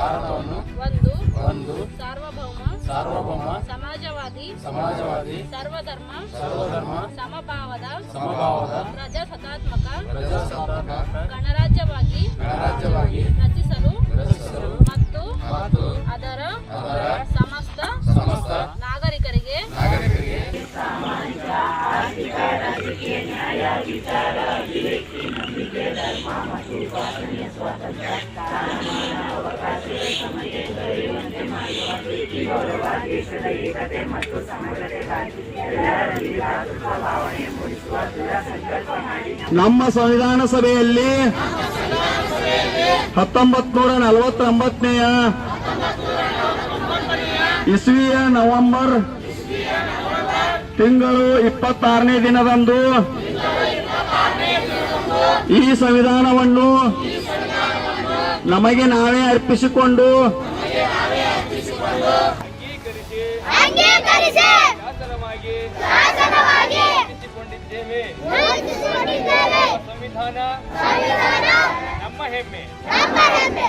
ಭಾರತವನ್ನು ಒಂದು ಒಂದು ಸಾರ್ವಭೌಮ ಸಾರ್ವಭೌಮ ಸಮಾಜವಾದಿ ಸಮಾಜವಾದಿ ಸರ್ವಧರ್ಮ ಸರ್ವಧರ್ಮ ಸಮಭಾವದ ಸಮಭಾವದ ಪ್ರಜಾಸತ್ತಾತ್ಮಕ ಪ್ರಜಾಸತ್ತಾತ್ಮಕ ಗಣರಾಜ್ಯವಾಗಿ ಗಣರಾಜ್ಯವಾಗಿ ರಚಿಸಲು ರಚಿಸಲು ಮತ್ತು ಮತ್ತು ಅದರ ಅದರ ಸಮಸ್ತ ಸಮಸ್ತ ನಾಗರಿಕರಿಗೆ ನಾಗರಿಕರಿಗೆ ನಮ್ಮ ಸಂವಿಧಾನ ಸಭೆಯಲ್ಲಿ ಹತ್ತೊಂಬತ್ ನೂರ ನಲವತ್ತೊಂಬತ್ತನೆಯ ಇಸ್ವಿಯ ನವೆಂಬರ್ ತಿಂಗಳು ಇಪ್ಪತ್ತಾರನೇ ದಿನದಂದು ಈ ಸಂವಿಧಾನವನ್ನು ನಮಗೆ ನಾವೇ ಅರ್ಪಿಸಿಕೊಂಡು ಸಂವಿಧಾನ ಸಂವಿಧಾನ ನಮ್ಮ ಹೆಮ್ಮೆ. ನಮ್ಮ ಹೆಮ್ಮೆ.